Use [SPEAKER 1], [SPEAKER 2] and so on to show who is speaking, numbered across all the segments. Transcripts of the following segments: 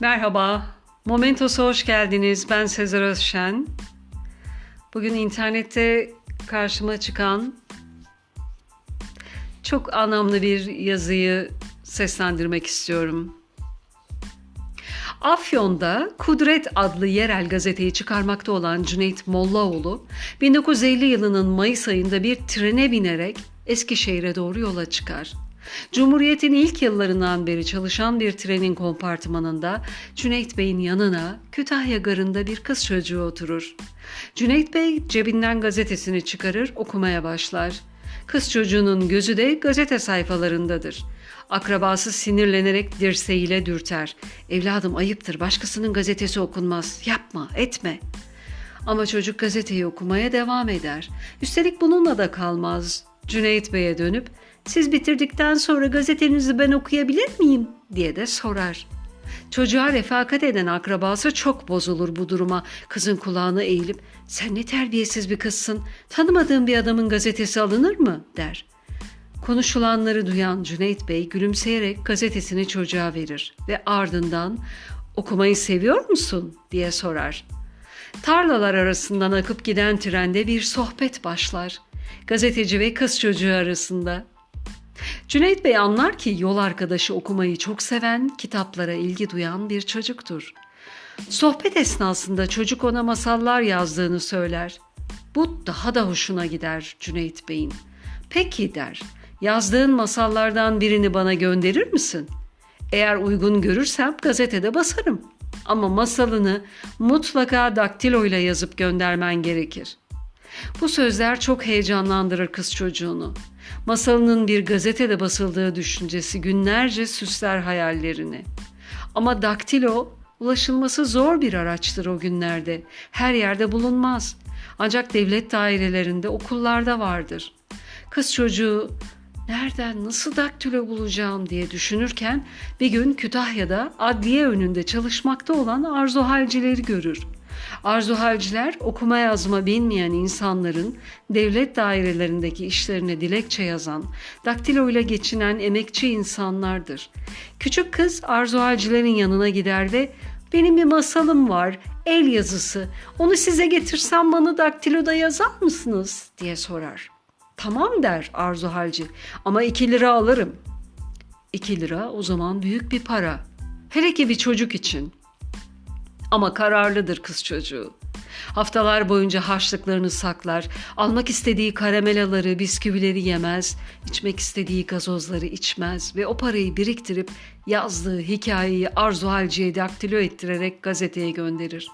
[SPEAKER 1] Merhaba, Momentos'a hoş geldiniz. Ben Sezer Özşen. Bugün internette karşıma çıkan çok anlamlı bir yazıyı seslendirmek istiyorum. Afyon'da Kudret adlı yerel gazeteyi çıkarmakta olan Cüneyt Mollaoğlu, 1950 yılının Mayıs ayında bir trene binerek Eskişehir'e doğru yola çıkar. Cumhuriyet'in ilk yıllarından beri çalışan bir trenin kompartımanında Cüneyt Bey'in yanına Kütahya garında bir kız çocuğu oturur. Cüneyt Bey cebinden gazetesini çıkarır, okumaya başlar. Kız çocuğunun gözü de gazete sayfalarındadır. Akrabası sinirlenerek dirseğiyle dürter. Evladım ayıptır, başkasının gazetesi okunmaz. Yapma, etme. Ama çocuk gazeteyi okumaya devam eder. Üstelik bununla da kalmaz. Cüneyt Bey'e dönüp siz bitirdikten sonra gazetenizi ben okuyabilir miyim diye de sorar. Çocuğa refakat eden akrabası çok bozulur bu duruma. Kızın kulağına eğilip sen ne terbiyesiz bir kızsın tanımadığın bir adamın gazetesi alınır mı der. Konuşulanları duyan Cüneyt Bey gülümseyerek gazetesini çocuğa verir ve ardından okumayı seviyor musun diye sorar. Tarlalar arasından akıp giden trende bir sohbet başlar. Gazeteci ve kız çocuğu arasında. Cüneyt Bey anlar ki yol arkadaşı okumayı çok seven, kitaplara ilgi duyan bir çocuktur. Sohbet esnasında çocuk ona masallar yazdığını söyler. Bu daha da hoşuna gider Cüneyt Bey'in. Peki der, yazdığın masallardan birini bana gönderir misin? Eğer uygun görürsem gazetede basarım. Ama masalını mutlaka daktiloyla yazıp göndermen gerekir. Bu sözler çok heyecanlandırır kız çocuğunu. Masalının bir gazetede basıldığı düşüncesi günlerce süsler hayallerini. Ama daktilo ulaşılması zor bir araçtır o günlerde. Her yerde bulunmaz. Ancak devlet dairelerinde, okullarda vardır. Kız çocuğu nereden nasıl daktilo bulacağım diye düşünürken bir gün Kütahya'da adliye önünde çalışmakta olan Arzu Halcileri görür. Arzu halciler okuma yazma bilmeyen insanların devlet dairelerindeki işlerine dilekçe yazan, daktilo ile geçinen emekçi insanlardır. Küçük kız arzu halcilerin yanına gider ve benim bir masalım var, el yazısı. Onu size getirsem bana daktiloda yazar mısınız diye sorar. Tamam der Arzu Halci ama iki lira alırım. İki lira o zaman büyük bir para. Hele ki bir çocuk için. Ama kararlıdır kız çocuğu. Haftalar boyunca harçlıklarını saklar, almak istediği karamelaları, bisküvileri yemez, içmek istediği gazozları içmez ve o parayı biriktirip yazdığı hikayeyi Arzu Halci'ye daktilo ettirerek gazeteye gönderir.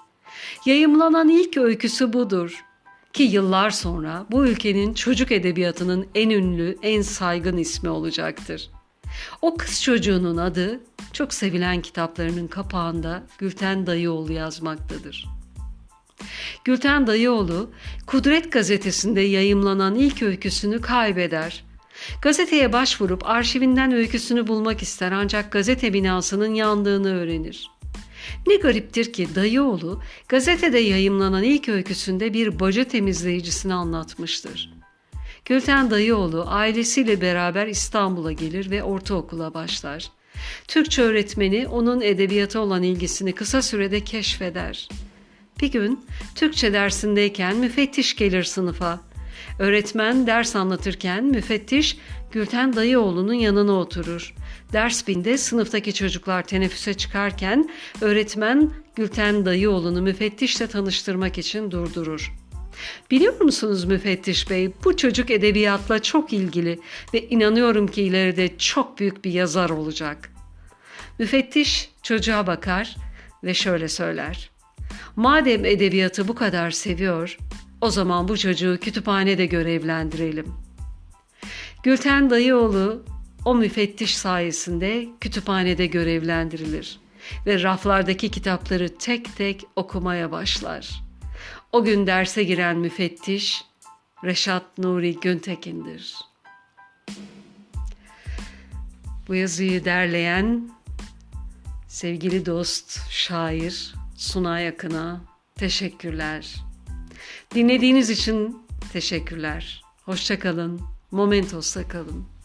[SPEAKER 1] Yayımlanan ilk öyküsü budur. Ki yıllar sonra bu ülkenin çocuk edebiyatının en ünlü, en saygın ismi olacaktır. O kız çocuğunun adı çok sevilen kitaplarının kapağında Gülten Dayıoğlu yazmaktadır. Gülten Dayıoğlu, Kudret gazetesinde yayımlanan ilk öyküsünü kaybeder. Gazeteye başvurup arşivinden öyküsünü bulmak ister ancak gazete binasının yandığını öğrenir. Ne gariptir ki Dayıoğlu gazetede yayımlanan ilk öyküsünde bir baca temizleyicisini anlatmıştır. Gülten Dayıoğlu ailesiyle beraber İstanbul'a gelir ve ortaokula başlar. Türkçe öğretmeni onun edebiyata olan ilgisini kısa sürede keşfeder. Bir gün Türkçe dersindeyken müfettiş gelir sınıfa. Öğretmen ders anlatırken müfettiş Gülten Dayıoğlu'nun yanına oturur. Ders binde sınıftaki çocuklar teneffüse çıkarken öğretmen Gülten Dayıoğlu'nu müfettişle tanıştırmak için durdurur. Biliyor musunuz müfettiş bey bu çocuk edebiyatla çok ilgili ve inanıyorum ki ileride çok büyük bir yazar olacak. Müfettiş çocuğa bakar ve şöyle söyler. Madem edebiyatı bu kadar seviyor, o zaman bu çocuğu kütüphanede görevlendirelim. Gülten Dayıoğlu o müfettiş sayesinde kütüphanede görevlendirilir ve raflardaki kitapları tek tek okumaya başlar.'' O gün derse giren müfettiş Reşat Nuri Güntekin'dir. Bu yazıyı derleyen sevgili dost, şair Sunay Akın'a teşekkürler. Dinlediğiniz için teşekkürler. Hoşçakalın. Momentos'ta kalın.